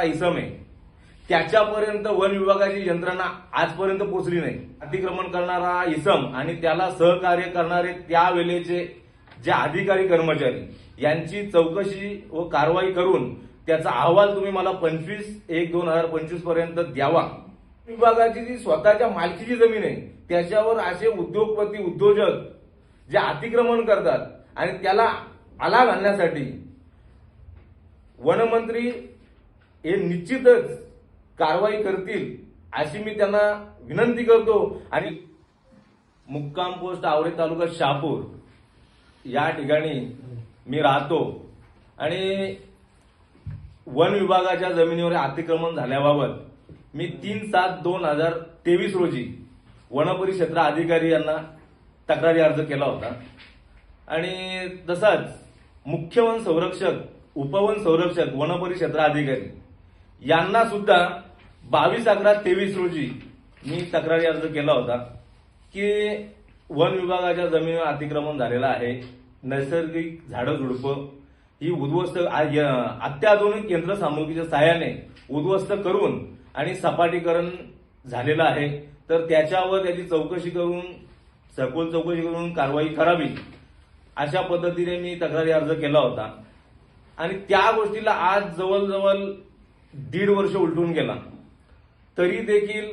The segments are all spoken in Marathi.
करणारा इसम आहे. त्याच्यापर्यंत वन विभागाची यंत्रणा आजपर्यंत पोहोचली नाही. अतिक्रमण करणारा इसम आणि त्याला सहकार्य करणारे त्यावेळेचे जे अधिकारी कर्मचारी यांची चौकशी व कारवाई करून त्याचा अहवाल तुम्ही मला पंचवीस एक दोन हजार पंचवीसपर्यंत द्यावा. विभागाची जी स्वतःच्या मालकीची जमीन आहे त्याच्यावर असे उद्योगपती उद्योजक जे अतिक्रमण करतात आणि त्याला आला घालण्यासाठी वनमंत्री हे निश्चितच कारवाई करतील अशी मी त्यांना विनंती करतो. आणि मुक्काम पोस्ट आवरे तालुका शहापूर या ठिकाणी मी राहतो. आणि वन विभागाच्या जमिनीवर अतिक्रमण झाल्याबाबत मी तीन सात दोन हजार तेवीस रोजी वनपरिक्षेत्र अधिकारी यांना तक्रारी अर्ज केला होता. आणि तसाच मुख्य वन संरक्षक उपवन संरक्षक वनपरिक्षेत्र अधिकारी यांना सुद्धा बावीस अकरा तेवीस रोजी मी तक्रारी अर्ज केला होता की वन विभागाच्या जमिनीवर अतिक्रमण झालेलं आहे. नैसर्गिक झाडं झुडपं ही उद्ध्वस्त अत्याधुनिक य- अत्याधुनिक सहाय्याने उद्ध्वस्त करून आणि सपाटीकरण झालेलं आहे. तर त्याच्यावर त्याची चौकशी करून सखोल चौकशी करून कारवाई करावी अशा पद्धतीने मी तक्रारी अर्ज केला होता. आणि त्या गोष्टीला आज जवळजवळ दीड वर्ष उलटून गेला. तरी देखील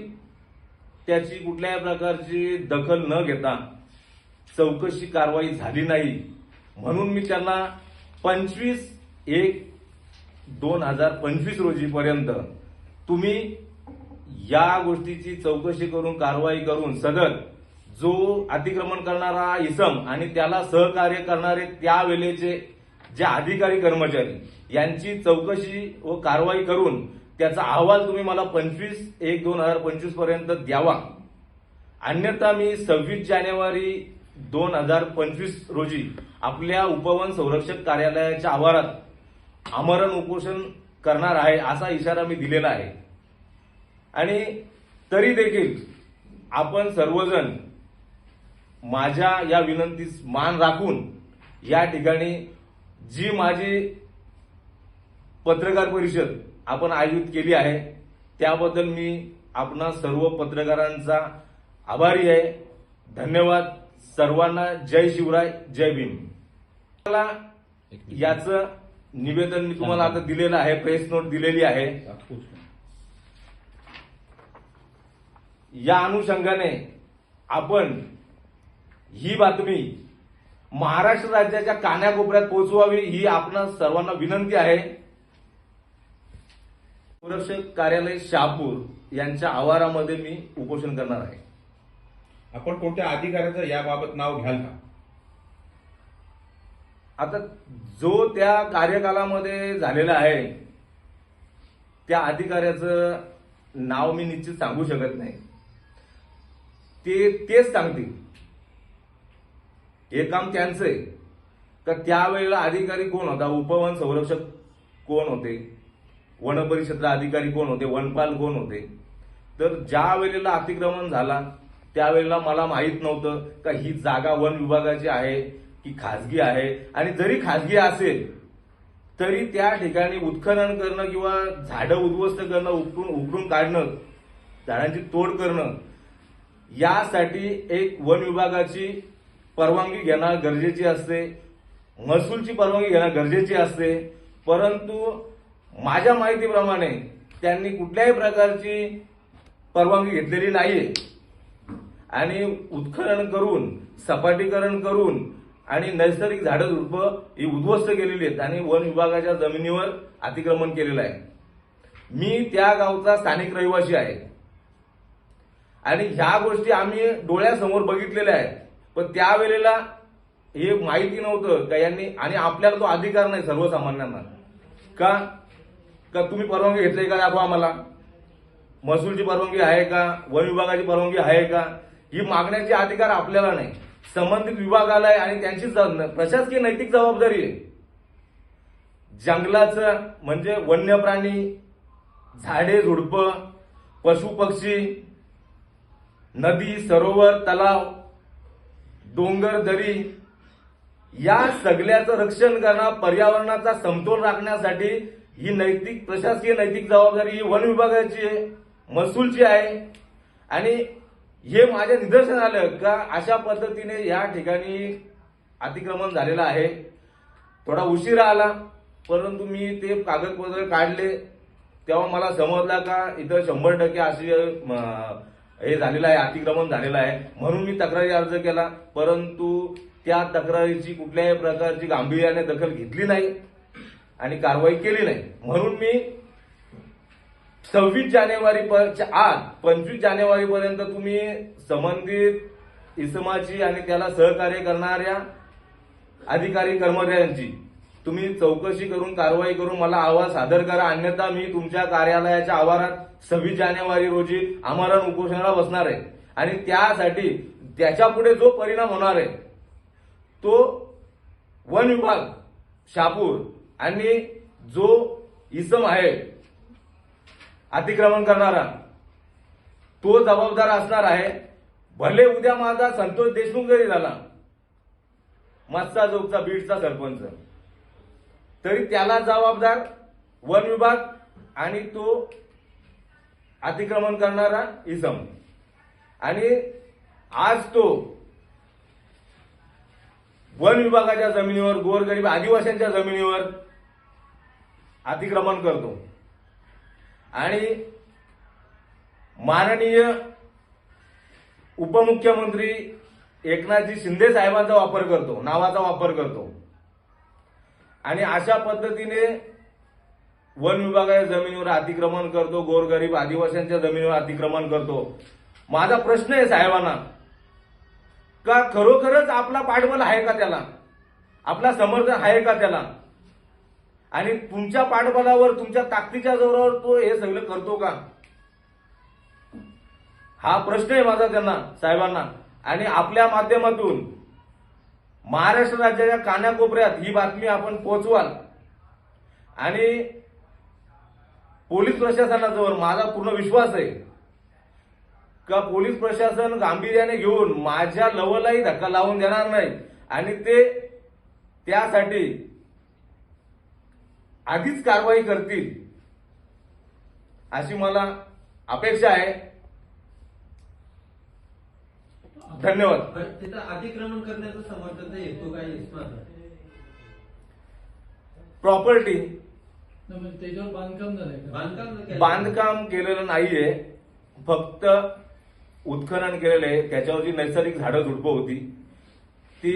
त्याची कुठल्याही प्रकारची दखल न घेता चौकशी कारवाई झाली नाही. म्हणून मी त्यांना पंचवीस एक दोन हजार पंचवीस रोजीपर्यंत तुम्ही या गोष्टीची चौकशी करून कारवाई करून सदर जो अतिक्रमण करणारा इसम आणि त्याला सहकार्य करणारे त्यावेळेचे जे अधिकारी कर्मचारी यांची चौकशी व कारवाई करून त्याचा अहवाल तुम्ही मला पंचवीस एक दोन हजार पंचवीसपर्यंत द्यावा. अन्यथा मी सव्वीस जानेवारी दोन हजार पंचवीस रोजी आपल्या उपवन संरक्षक कार्यालयाच्या आवारात आमरण उपोषण करणार आहे असा इशारा मी दिलेला आहे. आणि तरी देखील आपण सर्वजण माझ्या या विनंतीस मान राखून या ठिकाणी जी माझी पत्रकार परिषद आपण आयोजित केली आहे त्याबद्दल मी आपणा सर्व पत्रकारांचा आभारी आहे. धन्यवाद. सर्वांना जय शिवराय जय भीम. मला याचं निवेदन मी तुम्हाला आता दिलेलं आहे प्रेस नोट दिलेली आहे. या अनुषंगाने आपण ही बातमी महाराष्ट्र राज्याच्या कान्याकोपऱ्यात पोहोचवावी ही आपणा सर्वांना विनंती आहे. संरक्षक कार्यालय शहापूर यांच्या आवारामध्ये मी उपोषण करणार आहे. आपण कोणत्या अधिकाऱ्याचं याबाबत नाव घ्याल का? आता जो त्या कार्यकालामध्ये झालेला आहे त्या अधिकाऱ्याचं नाव मी निश्चित सांगू शकत नाही. ते तेच सांगतील. हे काम त्यांचं आहे तर त्यावेळेला अधिकारी कोण होता? उपवन संरक्षक कोण होते? वनपरिक्षेत्र अधिकारी कोण होते? वनपाल कोण होते? तर ज्या वेळेला अतिक्रमण झाला त्यावेळेला मला माहीत नव्हतं का ही जागा वन विभागाची आहे की खाजगी आहे? आणि जरी खाजगी असेल तरी त्या ठिकाणी उत्खनन करणं किंवा झाडं उद्ध्वस्त करणं उपटून उघडून काढणं झाडांची तोड करणं यासाठी एक वन विभागाची परवानगी घेणं गरजेची असते. महसूलची परवानगी घेणं गरजेची असते. परंतु माझ्या माहितीप्रमाणे त्यांनी कुठल्याही प्रकारची परवानगी घेतलेली नाहीये. आणि उत्खनन करून सपाटीकरण करून आणि नैसर्गिक झाडं झुडपं ही उद्ध्वस्त केलेली आहेत आणि वन विभागाच्या जमिनीवर अतिक्रमण केलेलं आहे. मी त्या गावचा स्थानिक रहिवासी आहे. आणि ह्या गोष्टी आम्ही डोळ्यासमोर बघितलेल्या आहेत. पण त्यावेळेला हे माहिती नव्हतं का यांनी आणि आपल्याला तो अधिकार नाही सर्वसामान्यांना. का? का तुम्ही परवानगी घेतली का दाखवा आम्हाला? महसूलची परवानगी आहे का? वन विभागाची परवानगी आहे का? ही मागण्याचे अधिकार आपल्याला नाही. संबंधित विभागाला आहे आणि त्यांची प्रशासकीय नैतिक जबाबदारी आहे. जंगलाचं म्हणजे वन्य प्राणी झाडे झुडपं पशु पक्षी नदी सरोवर तलाव डोंगर दरी या सगळ्याचं रक्षण करणं पर्यावरणाचा समतोल राखण्यासाठी ही नैतिक प्रशासकीय नैतिक जबाबदारी ही वन विभागाची आहे महसूलची आहे. आणि हे माझ्या निदर्शन आलं का अशा पद्धतीने या ठिकाणी अतिक्रमण झालेलं आहे. थोडा उशिरा आला परंतु मी ते कागदपत्र काढले. तेव्हा मला समजला का इथं शंभर टक्के अशी हे झालेलं आहे अतिक्रमण झालेलं आहे. म्हणून मी तक्रारी अर्ज केला. परंतु त्या तक्रारीची कुठल्याही प्रकारची गांभीर्याने दखल घेतली नाही आणि कारवाई केली नाही. म्हणून मी सव्वीस जानेवारी आज पंचवीस जानेवारी पर्यंत तुम्ही संबंधित इसमाची आणि त्याला सहकार्य करणाऱ्या अधिकारी कर्मचाऱ्यांची तुम्ही चौकशी करून कारवाई करून मला अहवाल सादर करा. अन्यथा मी तुमच्या कार्यालयाच्या आवारात सव्वीस जानेवारी रोजी आमरण उपोषणाला बसणार आहे. आणि त्यासाठी त्याच्या पुढे जो परिणाम होणार आहे तो वन विभाग शापूर आणि जो इसम आहे अतिक्रमण करणारा तो जबाबदार असणार आहे. भले उद्या माझा संतोष देशमुख जरी झाला. मस्ता जोगचा बीडचा सरपंच. तरी त्याला जबाबदार वन विभाग आणि तो अतिक्रमण करणारा इसम आणि आज तो वन विभागाच्या जमिनीवर गोरगरीब आदिवासींच्या जमिनीवर अतिक्रमण करतो. आणि माननीय उपमुख्यमंत्री एकनाथजी शिंदे साहेबांचा वापर करतो नावाचा वापर करतो. आणि अशा पद्धतीने वन विभागाच्या जमिनीवर अतिक्रमण करतो गोरगरीब आदिवासींच्या जमिनीवर अतिक्रमण करतो. माझा प्रश्न आहे साहेबांना का खरोखरच आपला पाठबळ आहे का त्याला? आपला समर्थन आहे का त्याला? आणि तुमच्या पाठबळावर तुमच्या ताकदीच्या जोरावर तो हे सगळं करतो का? हा प्रश्न आहे माझा त्यांना साहेबांना. आणि आपल्या माध्यमातून महाराष्ट्र राज्याच्या कानाकोपऱ्यात ही बातमी आपण पोहोचवाल. आणि पोलीस प्रशासनाजवळ माझा पूर्ण विश्वास आहे का पोलीस प्रशासन गांभीर्याने घेऊन माझ्या लवलाही धक्का लावून देणार नाही आणि ते त्यासाठी आधीच कारवाई करतील अशी मला अपेक्षा आहे. धन्यवाद. तिथं अतिक्रमण करण्याचं समर्थन नाही तो काही इस्माचा प्रॉपर्टी म्हणजे त्याच्यावर बांधकाम झालंय बांधकाम केलेलं नाहीये. फक्त उत्खनन केलेलं आहे. त्याच्यावर जी नैसर्गिक झाडं झुडपं होती ती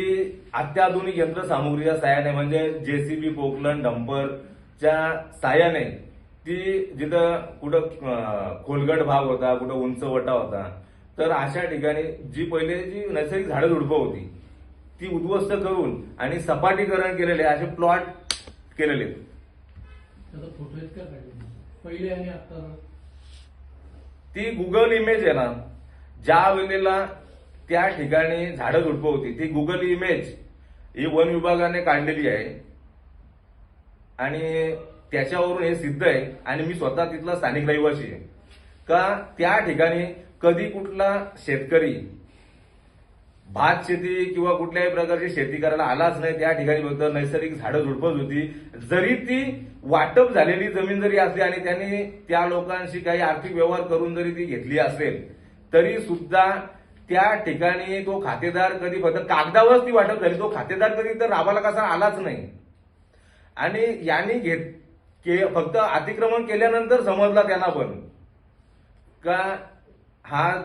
अत्याधुनिक यंत्रसामुग्रीच्या साहाय्याने म्हणजे जेसीबी पोकलन डंपरच्या साहाय्याने ती जिथं कुठं खोलगट भाग होता कुठं उंच वटा होता तर अशा ठिकाणी जी पहिले जी नैसर्गिक झाडं झुडपं होती ती उद्ध्वस्त करून आणि सपाटीकरण केलेले असे प्लॉट केलेले. ती गुगल इमेज आहे ना ज्या वेळेला त्या ठिकाणी झाडं झुडपं होती ती गुगल इमेज ही वन विभागाने काढलेली आहे. आणि त्याच्यावरून हे सिद्ध आहे. आणि मी स्वतः तिथला स्थानिक रहिवासी आहे. का त्या ठिकाणी कधी कुठला शेतकरी भात शेती किंवा कुठल्याही प्रकारची शेती करायला आलाच नाही त्या ठिकाणी फक्त नैसर्गिक झाडं झुडपच होती. जरी ती वाटप झालेली जमीन जरी असली आणि त्यांनी त्या लोकांशी काही आर्थिक व्यवहार करून जरी ती घेतली असेल तरी सुद्धा त्या ठिकाणी तो खातेदार कधी फक्त कागदावरच ती वाटप झाली तो खातेदार कधी तर राबाला कसा आलाच नाही. आणि यांनी घेत के फक्त अतिक्रमण केल्यानंतर समजला त्यांना पण. का हा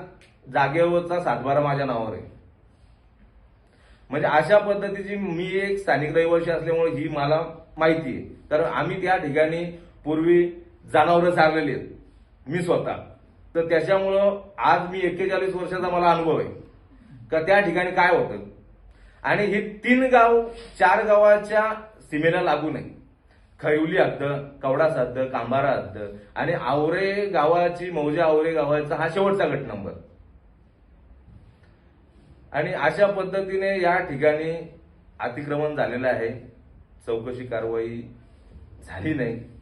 जागेवरचा सातबारा माझ्या नावावर आहे. म्हणजे अशा पद्धतीची मी एक स्थानिक रहिवासी असल्यामुळे ही मला माहिती आहे. कारण आम्ही त्या ठिकाणी पूर्वी जनावरं चाललेली आहेत. मी स्वतः. तर त्याच्यामुळं आज मी एक्केचाळीस वर्षाचा मला अनुभव आहे. का त्या ठिकाणी काय होतं? आणि ही तीन गाव चार गावाच्या सीमेला लागू नाही. खैवली हद्द कवडास हद्द कांबारा हद्द. आणि आवरे गावाची मौजे आवरे गावाचा हा शेवटचा गट नंबर. आणि अशा पद्धतीने या ठिकाणी अतिक्रमण झालेलं आहे. चौकशी कारवाई झाली नाही.